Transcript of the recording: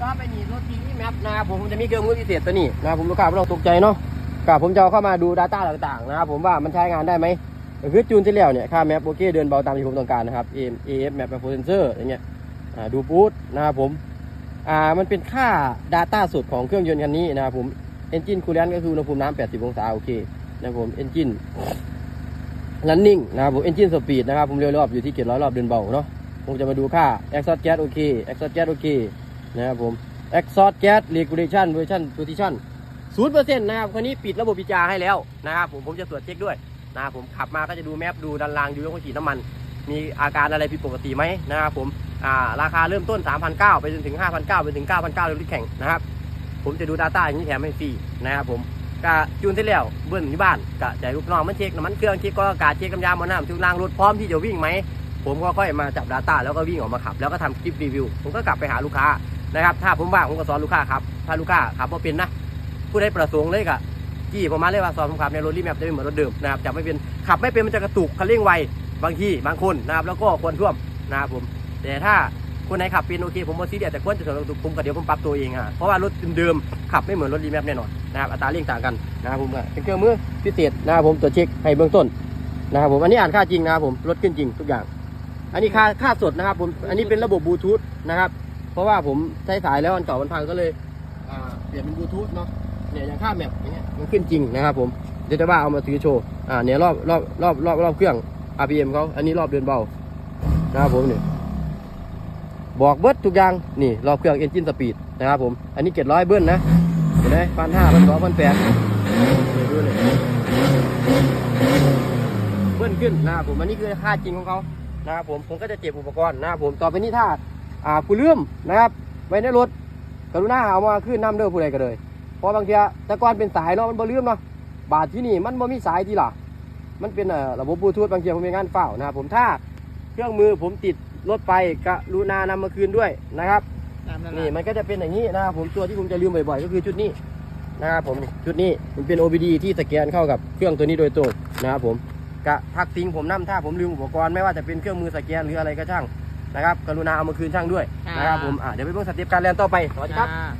ก็ไปนี่รถทีนี่แมปนะครับผมจะมีเครื่องมือพิเศษตัวนี้นะครับผมลูกค้าไม่ต้องตกใจเนาะกับผมจะเข้ามาดู Data ต่างๆนะครับผมว่ามันใช้งานได้ไหมคือจูนที่แล้วเนี่ยค่าแมปโอเคเดินเบาตามที่ผมต้องการนะครับ AM AF map map sensor อย่างเงี้ยดูปูดนะครับผมอ่ามันเป็นค่า Data สุดของเครื่องยนต์คันนี้นะครับผม Engine Coolant ก็คืออุณหภูมิน้ำ80 องศาโอเคนะครับผม Engine Running นะครับผม Engine Speed นะครับผมเร็วรอบอยู่ที่700รอบเดินเบาเนาะผมจะมาดูค่า Exhaust Gas โอเค Exhaust Gas โอเค นะครับผม exhaust gas regulation version position ศูนย์เปอร์เซ็นต์นะครับคันนี้ปิดระบบปิจาให้แล้วนะครับผมผมจะตรวจเช็คด้วยนะครับผมขับมาก็จะดูแมปดูดันรางดูยกขีดน้ำมัน มีอาการอะไรผิดปกติไหมนะครับผมอ่าราคาเริ่มต้น 3,900 ไปจนถึง 5,900 ไปถึง 9,900เลยรถแข่งนะครับ ผมจะดู Data อย่างนี้แถมให้ฟรีนะครับผมก็จูนที่แล้วเบิ้ลที่บ้านก็ใจะให้ลูกน้องมันเช็คน้ำมันเครื่องเช็คก็อากาศเช็คกำยามเอน้ำทุกรางรถพร้อมที่จะวิ่งไหมผมก็ค่อยมาจับ Data แล้วก็วิ่งออกมาขับ แล้วก็ทำคลิปรีวิวผมก็กลับไปหาลูกค้า นะครับ ถ้าผมว่างผมก็สอนลูกค้าครับถ้าลูกค้าขับมาเป็นนะผู้ใดประสงค์เลยก็จี้ผมมาเลยว่าสอนผมขับในรถรีแมปจะไม่เหมือนรถเดิมนะครับจะไม่เป็นขับไม่เป็นมันจะกระตุกคันเร่งไวบางทีบางคนนะครับแล้วก็ควรท่วมนะครับผม แต่ถ้าคนไหนขับเป็นโอเคผมว่าซีเดียแต่ควรจะสอนกระตุกผมก็เดี๋ยวผมปรับตัวเองอะเพราะว่ารถเดิมขับไม่เหมือนรถรีแมปแน่นอนนะครับอัตราเร่งต่างกันนะครับผมเป็นเครื่องมือพิเศษนะครับผมตรวจเช็คให้เบื้องต้นนะครับผมอันนี้อ่านค่าจริงนะครับผมรถขึ้นจริงทุกอย่าง อันนี้ค่าค่าสดนะครับผมอันนี้เป็นระบบบลูทูธนะครับ เพราะว่าผมใช้สายแล้วอันเก่ามันพังก็เลยอ่าเปลี่ยนเป็นบลูทูธเนาะเนี่ยอย่างค่าแมปอย่างเงี้ยมันขึ้นจริงนะครับผมเดี๋ยวจะว่าเอามาถือโชว์อ่าเนี่ยรอบรอบรอบรอบรอบเครื่อง RPM เขาอันนี้รอบเดินเบานะครับผมเนี่ยบอกเบิร์ดทุกอย่างนี่รอบเครื่อง Engine Speed นะครับผมอันนี้เจ็ดร้อยเบิ้ลนะเห็นไหมพันห้าพันสองพันแปดดูเลยเบิ้ลขึ้นนะครับผมอันนี้คือค่าจริงของเขานะครับผมผมก็จะเก็บอุปกรณ์นะครับผมต่อไปนี้ถ้า อ่ากูลืมนะครับไว้ในรถกรุณาเอามาขึ้นน้ำเด้อผู้ใดก็เลยเพราะบางทีแต่ก่อนเป็นสายเนาะมันบ่ลืมเนาะบาทที่นี่มันบ่มีสายทีล่ะ มันเป็นเอ่อระบบบลูทูธบางทีผมมีงานเฝ้านะครับผมถ้าเครื่องมือผมติดรถไปกรุณานำมาคืนด้วยนะครับตามนั้นนี่มันก็จะเป็นอย่างนี้นะครับผมตัวที่ผมจะลืมบ่อยๆ ก็คือชุดนี้นะครับผมนี่ชุดนี้มันเป็น OBD ที่สแกนเข้ากับเครื่องตัวนี้โดยตรงนะครับผมกะทักซิงผมนํถ้าผมลืมอุปกรณ์ไม่ว่าจะเป็นเครื่องมือสแกนหรืออะไรก็ช่าง นะครับกรุณาเอามาคืนช่างด้วยนะครับผมอะเดี๋ยวไปเบิ่งสเต็ปการเรียนต่อไปสวัสดีครับอ่า